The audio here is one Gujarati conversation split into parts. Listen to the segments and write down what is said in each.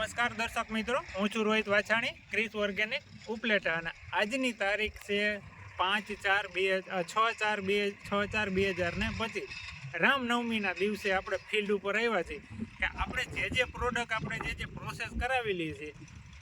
નમસ્કાર દર્શક મિત્રો, હું છું રોહિત વાછાણી, ક્રિસ ઓર્ગેનિક ઉપલેટા અને આજની તારીખ છે પાંચ ચાર બે છ ચાર બે છ ચાર બે હજાર ને પચીસ. રામનવમીના દિવસે આપણે ફિલ્ડ ઉપર આવ્યા છીએ કે આપણે જે જે પ્રોડક્ટ આપણે જે જે પ્રોસેસ કરાવેલી છે,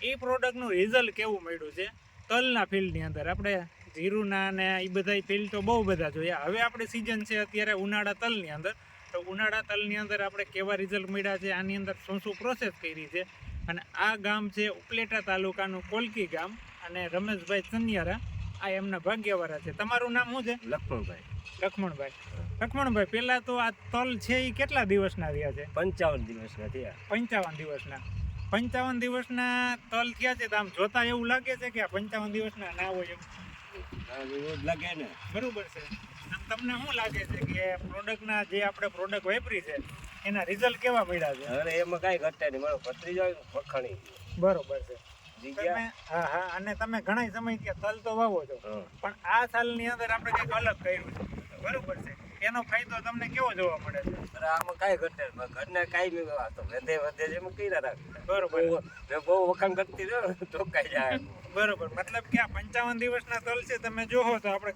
એ પ્રોડક્ટનું રિઝલ્ટ કેવું મળ્યું છે? તલના ફિલ્ડની અંદર આપણે જીરુના ને એ બધા ફિલ્ડ તો બહુ બધા જોયા. હવે આપણે સિઝન છે અત્યારે ઉનાળા તલની અંદર. તો ઉનાળા તલની અંદર આપણે કેવા રિઝલ્ટ મળ્યા છે? આની અંદર શું શું પ્રોસેસ કરી છે? અને આ ગામ છે ઉપલેટા તાલુકાનું કોલકી ગામ અને રમેશભાઈ ચનિયારા આ એમના ભાગ્યવાળા છે. તમારું નામ શું છે? લક્ષ્મણભાઈ લક્ષ્મણભાઈ લક્ષ્મણભાઈ પહેલાં તો આ તલ છે એ કેટલા દિવસના રહ્યા છે? પંચાવન દિવસના થયા. પંચાવન દિવસના. પંચાવન દિવસના તલ થયા છે તો આમ જોતા એવું લાગે છે કે આ પંચાવન દિવસના ના હોય એમ? લાગે ને. બરાબર છે. આમ તમને શું લાગે છે કે પ્રોડક્ટના જે આપણે પ્રોડક્ટ વાપરી છે એના રિઝલ્ટ કેવા મળ્યા છે? અરે એમાં કાંઈ ઘટતા નહીં. મારો ભત્રીજો વખાણી બરોબર છે. હા હા અને તમે ઘણા સમયથી તલ તો વાવો છો. પણ આ સાલની અંદર આપણે કંઈક અલગ કર્યું છે. બરોબર છે. એનો ફાયદો તમને કેવો જોવા મળે છે? આમાં કાંઈ ઘટે ઘરના કાંઈ નહીં આ વધે વધે છે એમ કઈ ના બરોબર. બહુ- મેં બહુ વખાણ કરતી તો કાંઈ જાય બરોબર. મતલબ કે આ પંચાવન દિવસના તલ છે તમે જોવો તો આપણે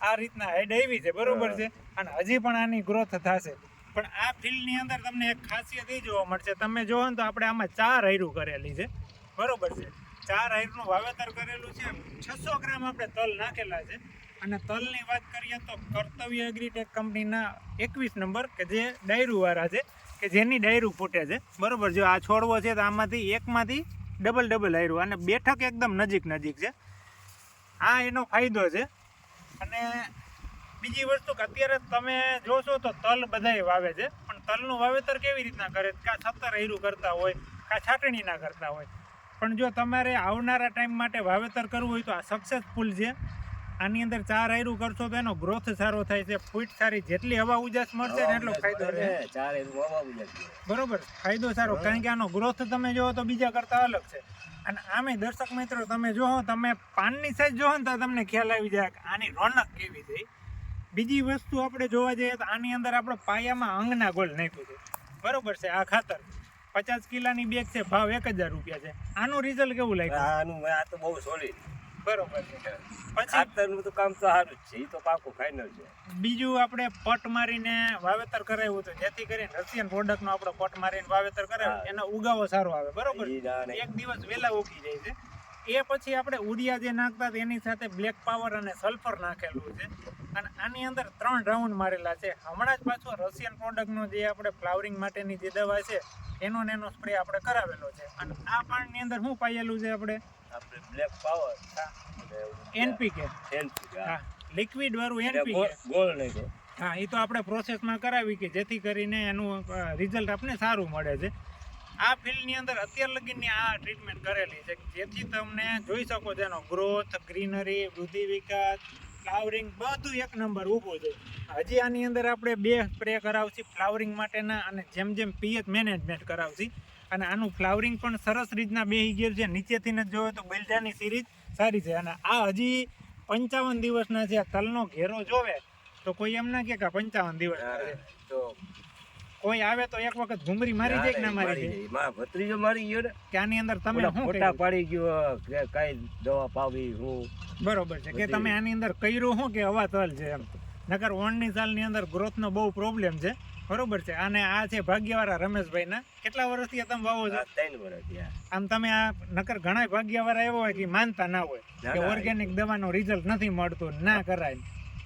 આ રીતના હાઈડ આવી છે. બરોબર છે. અને હજી પણ આની ગ્રોથ થશે. પણ આ ફિલ્ડની અંદર તમને એક ખાસિયત એ જોવા મળશે, તમે જોવો ને તો આપણે આમાં ચાર હૈરું કરેલી છે. બરોબર છે. ચાર હાયરનું વાવેતર કરેલું છે. છસો ગ્રામ આપણે તલ નાખેલા છે. અને તલની વાત કરીએ તો કર્તવ્ય એગ્રીટેક કંપનીના એકવીસ નંબર કે જે ડાયરુવાળા છે, કે જેની ડાયરું ફૂટે છે. બરોબર જો આ છોડવો છે તો આમાંથી એકમાંથી ડબલ ડબલ હૈરું અને બેઠક એકદમ નજીક નજીક છે. આ એનો ફાયદો છે. અને બીજી વસ્તુ કે અત્યારે તમે જોશો તો તલ બધાય વાવે છે. પણ તલનું વાવેતર કેવી રીતના કરે? કાં છતર હૈરું કરતા હોય કાં છાટણી ના કરતા હોય. પણ જો તમારે આવનારા ટાઈમ માટે વાવેતર કરવું હોય તો આ સક્સેસફુલ છે. આની અંદર ચાર આયરું કરશો તો એનો ગ્રોથ સારો થાય છે. ફૂટ સારી જેટલી હવા ઉજાસ મળશે ને એટલો ફાયદો રહે. ચાર વાવા જાય બરોબર? ફાયદો સારો. કારણ કે આનો ગ્રોથ તમે જોવો તો બીજા કરતા અલગ છે. અને આમે દર્શક મિત્રો તમે જોવો તમે પાનની સાઈઝ જોવો ને તો તમને ખ્યાલ આવી જાય કે આની રોનક કેવી છે? બીજી વસ્તુ આપણે જોવા જઈએ તો આની અંદર આપણે પાયામાં અંગના ગોળ નાખ્યું છે. બરોબર છે આ ખાતર. પચાસ કિલાની બેગ છે ભાવ એક હજાર રૂપિયા છે. આનું રિઝલ્ટ કેવું લાગ્યું? આનું આ તો બહુ સોલિડ બરોબર છે. ખાતરનું તો કામ તો સારું જ છે એ તો પાકું ફાઇનલ છે. બીજું આપણે પટ મારીને વાવેતર કરાવ્યું હતું જેથી કરીને રશિયન પ્રોડક્ટનો આપણે પટ મારીને વાવેતર કરાવ્યું. એનો ઉગાવો સારો આવે. બરોબર? એક દિવસ વહેલા ઉગી જાય છે. એ પછી આપણે ઉડિયા જે નાખતા એની સાથે બ્લેક પાવર અને સલ્ફર નાખેલું છે. અને આની અંદર ત્રણ રાઉન્ડ મારેલા છે. હમણાં જ પાછો રશિયન પ્રોડક્ટનો જે આપણે ફ્લાવરિંગ માટેની જે દવા છે એનો ને એનો સ્પ્રે આપણે કરાવેલો છે. અને આ પાણીની અંદર શું પાયેલું છે આપણે? આપણે બ્લેક પાવર એનપીકે એનપી હા. લિક્વિડ વાળું એનપીકે ગોળ નહીં હા એ તો આપણે પ્રોસેસમાં કરાવી કે જેથી કરીને એનું રિઝલ્ટ આપણે સારું મળે છે. આ ફિલ્ડની અંદર અત્યાર લગીની આ ટ્રીટમેન્ટ કરેલી છે જેથી તમને જોઈ શકો એનો ગ્રોથ ગ્રીનરી વૃદ્ધિ વિકાસ ફ્લાવરિંગ બધું એક નંબર ઊભું છે. હજી આની અંદર આપણે બે સ્પ્રે કરાવશી ફ્લાવરિંગ માટેના અને જેમ જેમ પીએચ મેનેજમેન્ટ કરાવશી. અને આનું ફ્લાવરિંગ પણ સરસ રીતના બે ગયું છે. નીચેથી જ જોયો તો બિલ્ડાની સિરીઝ સારી છે. અને આ હજી પંચાવન દિવસના છે. આ તલનો ઘેરો જોવે તો કોઈ એમ ના કે પંચાવન દિવસ તો કોઈ આવે તો એક વખત ઘુમરી મારી જાય કે ના મારી જાય માં ભત્રીજો મારી ગયો ને કે આની અંદર તમે શું ફોટા પાડી ગયો કે કઈ દવા પાવી હું. બરોબર છે કે તમે આની અંદર કર્યું શું કે હવા તલ છે એમ? નકર ઓણની સાલની અંદર ગ્રોથનો બહુ પ્રોબ્લેમ છે. બરોબર છે અને આ છે ભાગ્યવાળા રમેશભાઈ ના કેટલા વર્ષથી તમે વાવો છો? ત્રણ વર્ષ આમ તમે આ નકર ઘણા ભાગ્યવાળા એવો હોય કે માનતા ના હોય કે ઓર્ગેનિક દવાનો રિઝલ્ટ નથી મળતું ના કરાય.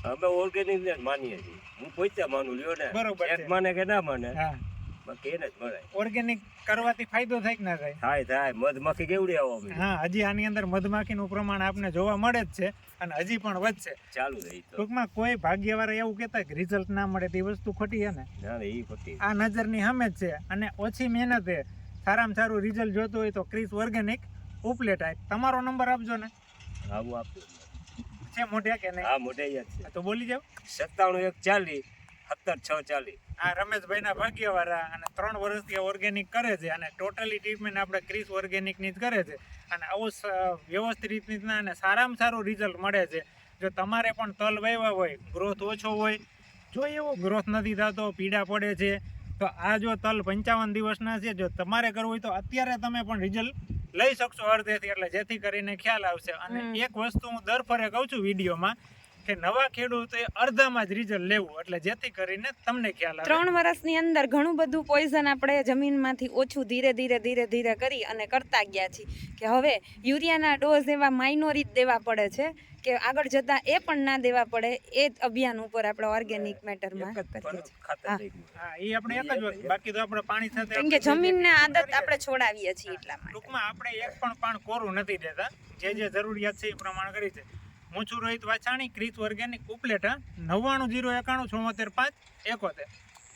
અમે ઓર્ગેનિક ને માનીએ છીએ. હું પોતે માનું લ્યો ને. બરોબર માને કે ના માને હા. બાકી એને જ મળે. ઓર્ગેનિક કરવાથી ફાયદો થાય કે ના થાય? થાય થાય. મધમાખી કેવડી આવો હા હજી આની અંદર મધમાખીનું પ્રમાણ આપને જોવા મળે જ છે અને હજી પણ વધશે. ચાલુ રહી ટૂંકમાં કોઈ ભાગ્યવાળા એવું કહેતા કે રિઝલ્ટ ના મળે તે વસ્તુ ખોટી છે ને? ના એ ખોટી આ નજરની સામે જ છે અને ઓછી મહેનતે સારામાં સારું રિઝલ્ટ જોતું હોય તો ક્રિસ ઓર્ગેનિક ઉપલેટ તમારો નંબર આપજો ને. આવું આપ્યું છે મોઢે કે નહીં? હા જ છે. તો બોલી જાવ સત્તાણું એક ચાલી સત્તર છ ચાલી આ રમેશભાઈના ભાગ્યવાળા અને ત્રણ વર્ષથી ઓર્ગેનિક કરે છે અને ટોટલી ટ્રીટમેન્ટ આપણે ક્રિસ ઓર્ગેનિકની જ કરે છે. અને આવું વ્યવસ્થિત રીતના અને સારામાં સારું રિઝલ્ટ મળે છે. જો તમારે પણ તલ વાવ્યા હોય ગ્રોથ ઓછો હોય જો એવો ગ્રોથ નથી થતો પીડા પડે છે તો આ જો તલ પંચાવન દિવસના છે જો તમારે કરવું હોય તો અત્યારે તમે પણ રિઝલ્ટ લઈ શકશો અડધેથી એટલે જેથી કરીને ખ્યાલ આવશે. અને એક વસ્તુ હું દર ફરે કહું છું વિડીયોમાં કે નવા ખેડૂતે અડધામાં જ રિઝલ્ટ લેવું. એટલે જેથી કરીને તમને ખ્યાલ આવે. ત્રણ વર્ષની અંદર ઘણું બધું પોઈઝન આપણે જમીનમાંથી ઓછું ધીરે ધીરે ધીરે ધીરે કરી અને કરતા ગયા છીએ. કે હવે યુરિયાના ડોઝ એવા માઇનોરી જ દેવા પડે છે. કે આગળ જતાં એ પણ ના દેવા પડે. એ જ અભિયાન ઉપર આપણે ઓર્ગેનિક મેટરમાં કરીએ છીએ. હા. એ આપણે એક જ બાકી તો આપણે પાણી સાથે કેમ કે જમીનને આદત આપણે છોડાવીએ છીએ એટલા માટે. ટૂંકમાં આપણે એક પણ પાણ કોરું નથી દેતા. જે જે જરૂરિયાત છે એ પ્રમાણે કરી છે. હું છું રોહિત વાછાણી ક્રિસ ઓર્ગેનિક ઉપલેટા નવ્વાણું જીરો એકાણું ચોમોતેર પાંચ એકોતેર.